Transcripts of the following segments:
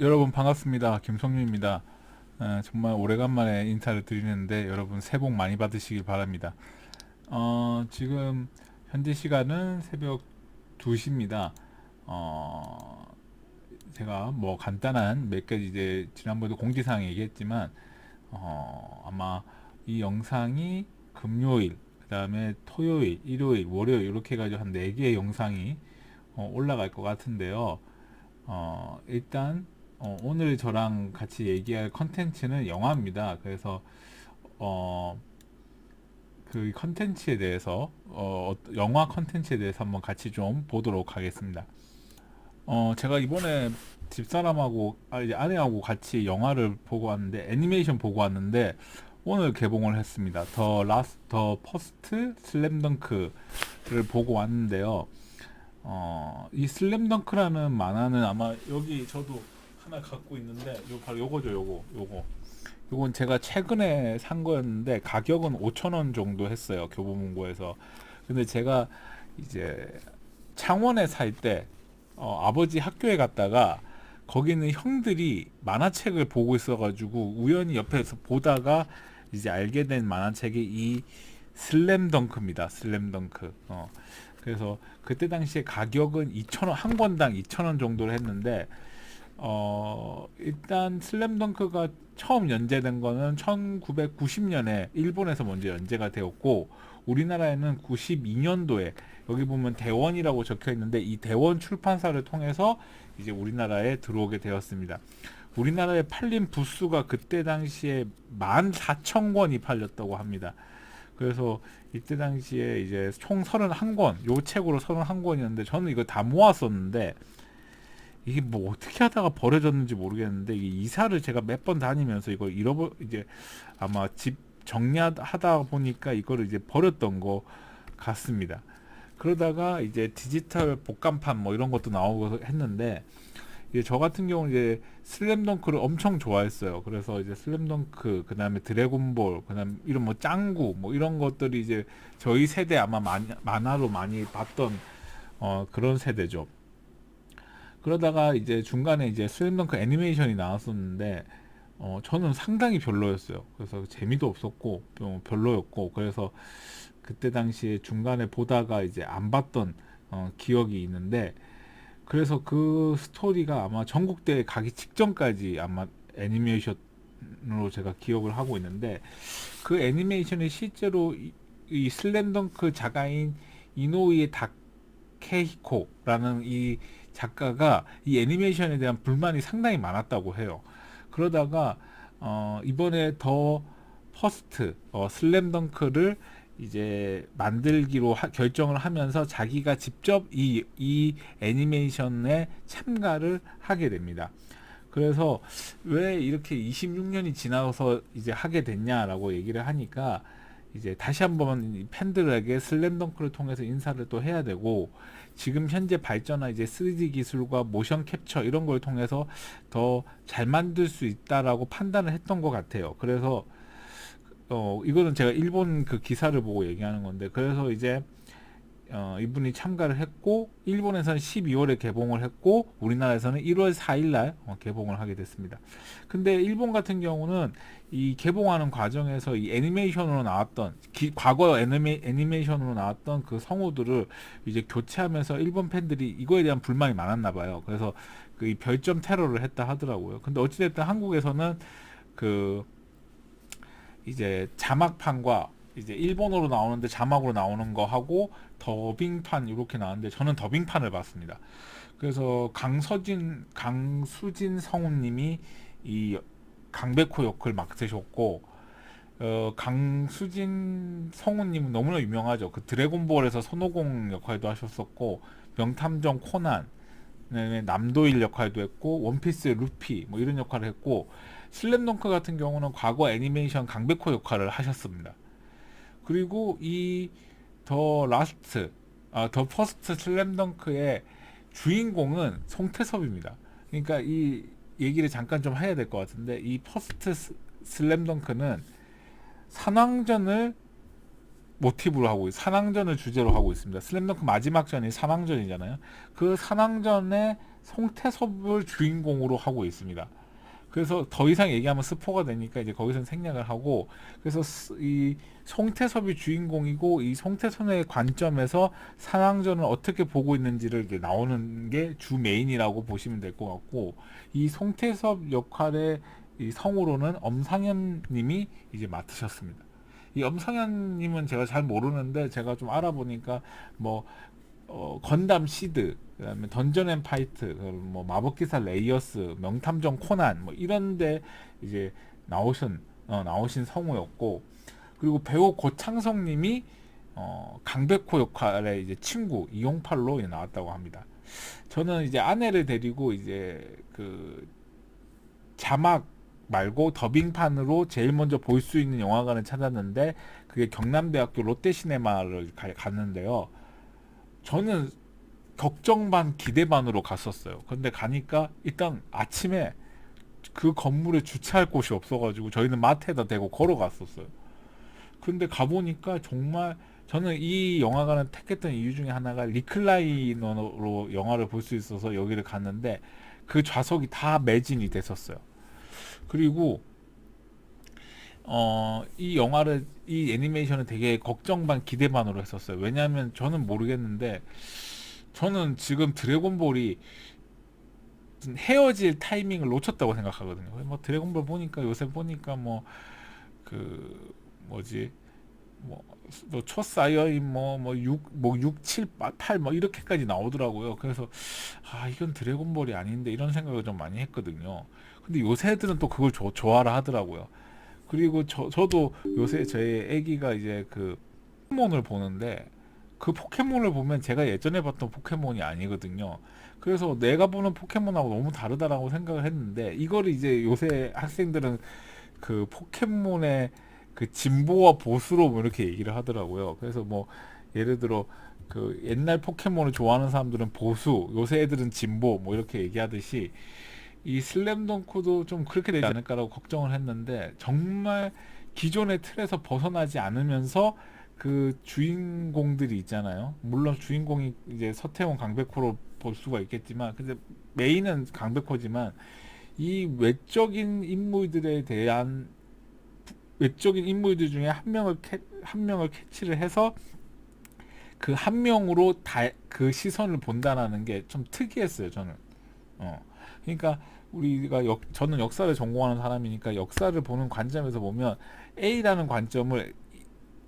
여러분 반갑습니다. 김성윤입니다. 어, 정말 오래간만에 인사를 드리는데 여러분 새해 복 많이 받으시길 바랍니다. 어, 지금 현재 시간은 새벽 2시입니다. 어, 제가 뭐 간단한 몇 가지 이제 지난번에도 공지사항 얘기했지만 어, 아마 이 영상이 금요일, 그 다음에 토요일, 일요일, 월요일 이렇게 해가지고 한 4개의 영상이 어, 올라갈 것 같은데요. 어, 일단 어, 오늘 저랑 같이 얘기할 컨텐츠는 영화입니다. 그래서 어, 그 컨텐츠에 대해서 어, 어- 영화 컨텐츠에 대해서 한번 같이 좀 보도록 하겠습니다. 어, 제가 이번에 집사람하고 아, 이제 아내하고 같이 영화를 보고 왔는데 애니메이션 보고 왔는데 오늘 개봉을 했습니다. 더 라스 더 퍼스트 슬램덩크를 보고 왔는데요. 어, 이 슬램덩크라는 만화는 아마 여기 저도 하나 갖고 있는데 요 바로 요거죠, 요거. 요거. 요건 제가 최근에 산 거였는데 가격은 5,000원 정도 했어요. 교보문고에서. 근데 제가 이제 창원에 살때 어, 아버지 학교에 갔다가 거기는 형들이 만화책을 보고 있어가지고 우연히 옆에서 보다가 이제 알게 된 만화책이 이 슬램덩크입니다. 슬램덩크. 어. 그래서 그때 당시에 가격은 2,000원 한 권당 2,000원 정도를 했는데 어 일단 슬램덩크가 처음 연재된 거는 1990년에 일본에서 먼저 연재가 되었고 우리나라에는 92년도에 여기 보면 대원이라고 적혀 있는데 이 대원 출판사를 통해서 이제 우리나라에 들어오게 되었습니다. 우리나라에 팔린 부수가 그때 당시에 14,000권이 팔렸다고 합니다. 그래서 이때 당시에 이제 총 31권, 요 책으로 31권이었는데 저는 이거 다 모았었는데 이게 뭐 어떻게 하다가 버려졌는지 모르겠는데 이게 이사를 제가 몇 번 다니면서 이걸 잃어버 이제 아마 집 정리하다 보니까 이거를 이제 버렸던 거 같습니다. 그러다가 이제 디지털 복간판 뭐 이런 것도 나오고 했는데 이제 저 같은 경우는 이제 슬램덩크를 엄청 좋아했어요. 그래서 이제 슬램덩크, 그 다음에 드래곤볼, 그 다음 이런 뭐 짱구, 뭐 이런 것들이 이제 저희 세대 아마 많이, 만화로 많이 봤던 어, 그런 세대죠. 그러다가 이제 중간에 이제 슬램덩크 애니메이션이 나왔었는데 어, 저는 상당히 별로였어요. 그래서 재미도 없었고 어, 별로였고 그래서 그때 당시에 중간에 보다가 이제 안 봤던 어, 기억이 있는데 그래서 그 스토리가 아마 전국대회 가기 직전까지 아마 애니메이션으로 제가 기억을 하고 있는데 그 애니메이션이 실제로 이, 이 슬램덩크 작가인 이노우에 다케히코라는 이 작가가 이 애니메이션에 대한 불만이 상당히 많았다고 해요. 그러다가 어, 이번에 더 퍼스트 어, 슬램덩크를 이제 만들기로 하- 결정을 하면서 자기가 직접 이, 이 애니메이션에 참가를 하게 됩니다. 그래서 왜 이렇게 26년이 지나서 이제 하게 됐냐라고 얘기를 하니까 이제 다시 한번 이 팬들에게 슬램덩크를 통해서 인사를 또 해야 되고 지금 현재 발전한 이제 3D 기술과 모션 캡처 이런 걸 통해서 더 잘 만들 수 있다라고 판단을 했던 것 같아요. 그래서 어 이거는 제가 일본 그 기사를 보고 얘기하는 건데 그래서 이제 어 이분이 참가를 했고 일본에서는 12월에 개봉을 했고 우리나라에서는 1월 4일날 어, 개봉을 하게 됐습니다. 근데 일본 같은 경우는 이 개봉하는 과정에서 이 애니메이션으로 나왔던 기- 과거 애니메, 애니메이션으로 나왔던 그 성우들을 이제 교체하면서 일본 팬들이 이거에 대한 불만이 많았나 봐요. 그래서 그 이 별점 테러를 했다 하더라고요. 근데 어찌됐든 한국에서는 그 이제 자막판과 이제 일본어로 나오는데 자막으로 나오는 거 하고 더빙판 이렇게 나왔는데 저는 더빙판을 봤습니다. 그래서 강서진 강수진 성우님이 이 강백호 역을 맡으셨고 어, 강수진 성우님은 너무나 유명하죠. 그 드래곤볼에서 손오공 역할도 하셨었고 명탐정 코난 남도일 역할도 했고 원피스 루피 뭐 이런 역할을 했고 슬램덩크 같은 경우는 과거 애니메이션 강백호 역할을 하셨습니다. 그리고 이 더 라스트 아, 더 퍼스트 슬램덩크의 주인공은 송태섭입니다. 그러니까 이 얘기를 잠깐 좀 해야 될 것 같은데 이 퍼스트 스- 슬램덩크는 산왕전을 모티브로 하고 있- 산왕전을 주제로 하고 있습니다. 슬램덩크 마지막 전이 산왕전이잖아요. 그 산왕전의 송태섭을 주인공으로 하고 있습니다. 그래서 더 이상 얘기하면 스포가 되니까 이제 거기서 생략을 하고 그래서 스- 이 송태섭이 주인공이고 이 송태섭의 관점에서 산왕전을 어떻게 보고 있는지를 이제 나오는 게 주 메인이라고 보시면 될 것 같고 이 송태섭 역할의 이 성우로는 엄상현님이 이제 맡으셨습니다. 이 엄상현님은 제가 잘 모르는데 제가 좀 알아보니까 뭐 어, 건담 시드, 그다음에 던전 앤 파이트, 뭐 마법기사 레이어스, 명탐정 코난 뭐 이런데 이제 나오신 어, 나오신 성우였고 그리고 배우 고창성님이 어, 강백호 역할의 이제 친구 이용팔로 이제 나왔다고 합니다. 저는 이제 아내를 데리고 이제 그 자막 말고 더빙판으로 제일 먼저 볼 수 있는 영화관을 찾았는데 그게 경남대학교 롯데시네마를 가- 갔는데요. 저는 걱정 반 기대 반으로 갔었어요. 근데 가니까 일단 아침에 그 건물에 주차할 곳이 없어가지고 저희는 마트에다 대고 걸어갔었어요. 근데 가보니까 정말 저는 이 영화관을 택했던 이유 중에 하나가 리클라이너로 영화를 볼 수 있어서 여기를 갔는데 그 좌석이 다 매진이 됐었어요. 그리고 어, 이 영화를 이 애니메이션을 되게 걱정 반 기대 반으로 했었어요. 왜냐하면 저는 모르겠는데 저는 지금 드래곤볼이 헤어질 타이밍을 놓쳤다고 생각하거든요. 뭐 드래곤볼 보니까 요새 보니까 뭐 그 뭐지 뭐 초사이어인 뭐뭐 6 뭐 6, 7, 8 뭐 이렇게까지 나오더라고요. 그래서 아 이건 드래곤볼이 아닌데 이런 생각을 좀 많이 했거든요. 근데 요새 애들은 또 그걸 좋 좋아라 하더라고요. 그리고 저 저도 요새 제 애기가 이제 그 포켓몬을 보는데 그 포켓몬을 보면 제가 예전에 봤던 포켓몬이 아니거든요. 그래서 내가 보는 포켓몬하고 너무 다르다라고 생각을 했는데 이거를 이제 요새 학생들은 그 포켓몬의 그 진보와 보수로 뭐 이렇게 얘기를 하더라고요. 그래서 뭐 예를 들어 그 옛날 포켓몬을 좋아하는 사람들은 보수, 요새 애들은 진보 뭐 이렇게 얘기하듯이 이 슬램덩크도 좀 그렇게 되지 않을까라고 걱정을 했는데 정말 기존의 틀에서 벗어나지 않으면서 그 주인공들이 있잖아요. 물론 주인공이 이제 서태웅 강백호로 볼 수가 있겠지만 근데 메인은 강백호지만 이 외적인 인물들에 대한 외적인 인물들 중에 한 명을 캐, 한 명을 캐치를 해서 그 한 명으로 다 그 시선을 본다라는 게 좀 특이했어요 저는. 어. 그러니까 우리가 역, 저는 역사를 전공하는 사람이니까 역사를 보는 관점에서 보면 A라는 관점을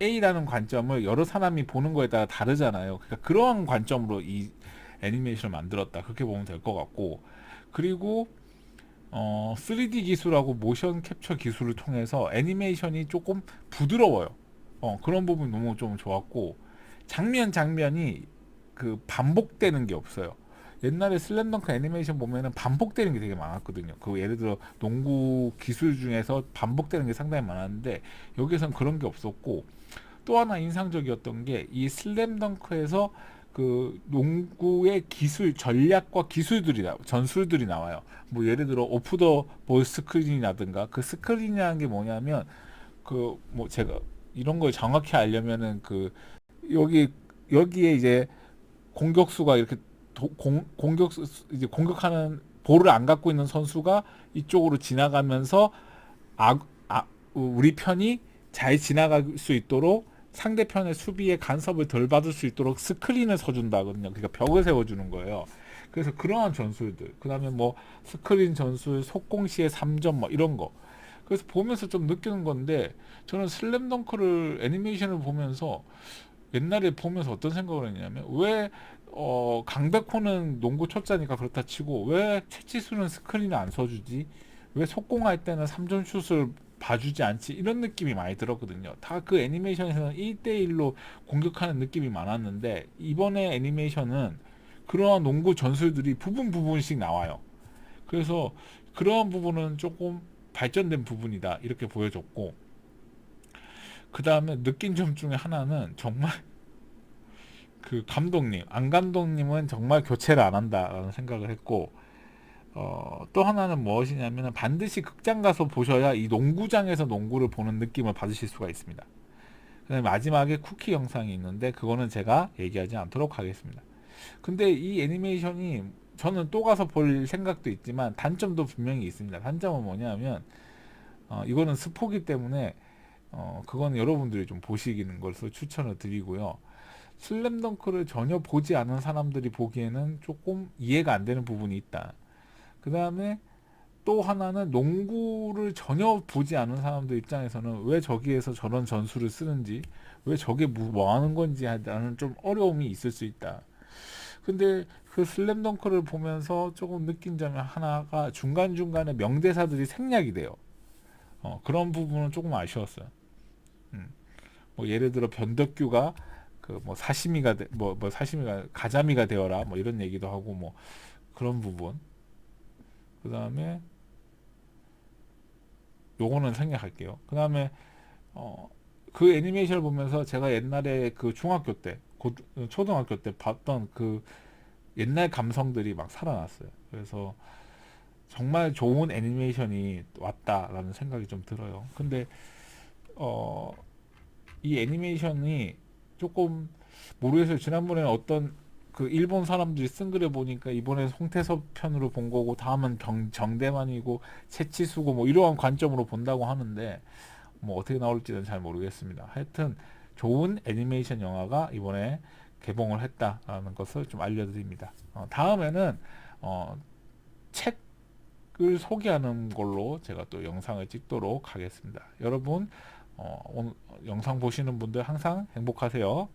A라는 관점을 여러 사람이 보는 거에 따라 다르잖아요. 그러니까 그러한 관점으로 이 애니메이션을 만들었다. 그렇게 보면 될 것 같고 그리고 어, 3D 기술하고 모션 캡처 기술을 통해서 애니메이션이 조금 부드러워요. 어, 그런 부분이 너무 좀 좋았고 장면 장면이 그 반복되는 게 없어요. 옛날에 슬램덩크 애니메이션 보면은 반복되는 게 되게 많았거든요. 그 예를 들어 농구 기술 중에서 반복되는 게 상당히 많았는데 여기선 그런 게 없었고 또 하나 인상적이었던 게 이 슬램덩크에서 그 농구의 기술 전략과 기술들이 나 전술들이 나와요. 뭐 예를 들어 오프 더 볼 스크린이라든가 그 스크린이라는 게 뭐냐면 그 뭐 제가 이런 걸 정확히 알려면은 그 여기 여기에 이제 공격수가 이렇게 도, 공, 공격 이제 공격하는 볼을 안 갖고 있는 선수가 이쪽으로 지나가면서 아, 아 우리 편이 잘 지나갈 수 있도록 상대편의 수비에 간섭을 덜 받을 수 있도록 스크린을 서준다거든요. 그러니까 벽을 세워주는 거예요. 그래서 그러한 전술들, 그 다음에 뭐 스크린 전술, 속공 시에 3점 뭐 이런 거. 그래서 보면서 좀 느끼는 건데 저는 슬램덩크를 애니메이션을 보면서 옛날에 보면서 어떤 생각을 했냐면 왜 어, 강백호는 농구 초짜니까 그렇다 치고 왜 최치수는 스크린을 안 써주지? 왜 속공할 때는 3점 슛을 봐주지 않지? 이런 느낌이 많이 들었거든요. 다 그 애니메이션에서는 1대1로 공격하는 느낌이 많았는데 이번에 애니메이션은 그러한 농구 전술들이 부분 부분씩 나와요. 그래서 그러한 부분은 조금 발전된 부분이다 이렇게 보여줬고 그 다음에 느낀 점 중에 하나는 정말 그 감독님 안 감독님은 정말 교체를 안 한다라는 생각을 했고 어, 또 하나는 무엇이냐면 반드시 극장 가서 보셔야 이 농구장에서 농구를 보는 느낌을 받으실 수가 있습니다. 그다음에 마지막에 쿠키 영상이 있는데 그거는 제가 얘기하지 않도록 하겠습니다. 근데 이 애니메이션이 저는 또 가서 볼 생각도 있지만 단점도 분명히 있습니다. 단점은 뭐냐면 어, 이거는 스포기 때문에 어, 그건 여러분들이 좀 보시는 것을 추천을 드리고요. 슬램덩크를 전혀 보지 않은 사람들이 보기에는 조금 이해가 안 되는 부분이 있다. 그 다음에 또 하나는 농구를 전혀 보지 않은 사람들 입장에서는 왜 저기에서 저런 전술을 쓰는지, 왜 저게 뭐, 뭐 하는 건지 하는 좀 어려움이 있을 수 있다. 근데 그 슬램덩크를 보면서 조금 느낀 점이 하나가 중간중간에 명대사들이 생략이 돼요. 어, 그런 부분은 조금 아쉬웠어요. 음. 뭐 예를 들어 변덕규가 그 뭐 사시미가 되, 뭐, 뭐 사시미가 가자미가 되어라 뭐 이런 얘기도 하고 뭐 그런 부분. 그 다음에 요거는 생략할게요. 그 다음에 어, 그 애니메이션을 보면서 제가 옛날에 그 중학교 때, 고, 초등학교 때 봤던 그 옛날 감성들이 막 살아났어요. 그래서 정말 좋은 애니메이션이 왔다라는 생각이 좀 들어요. 근데 어, 이 애니메이션이 조금 모르겠어요. 지난번에 어떤 그 일본 사람들이 쓴 글을 보니까 이번에 송태섭 편으로 본 거고 다음은 정, 정대만이고 채치수고 뭐 이러한 관점으로 본다고 하는데 뭐 어떻게 나올지는 잘 모르겠습니다. 하여튼 좋은 애니메이션 영화가 이번에 개봉을 했다라는 것을 좀 알려드립니다. 어, 다음에는 어, 책을 소개하는 걸로 제가 또 영상을 찍도록 하겠습니다. 여러분 어, 영상 보시는 분들 항상 행복하세요.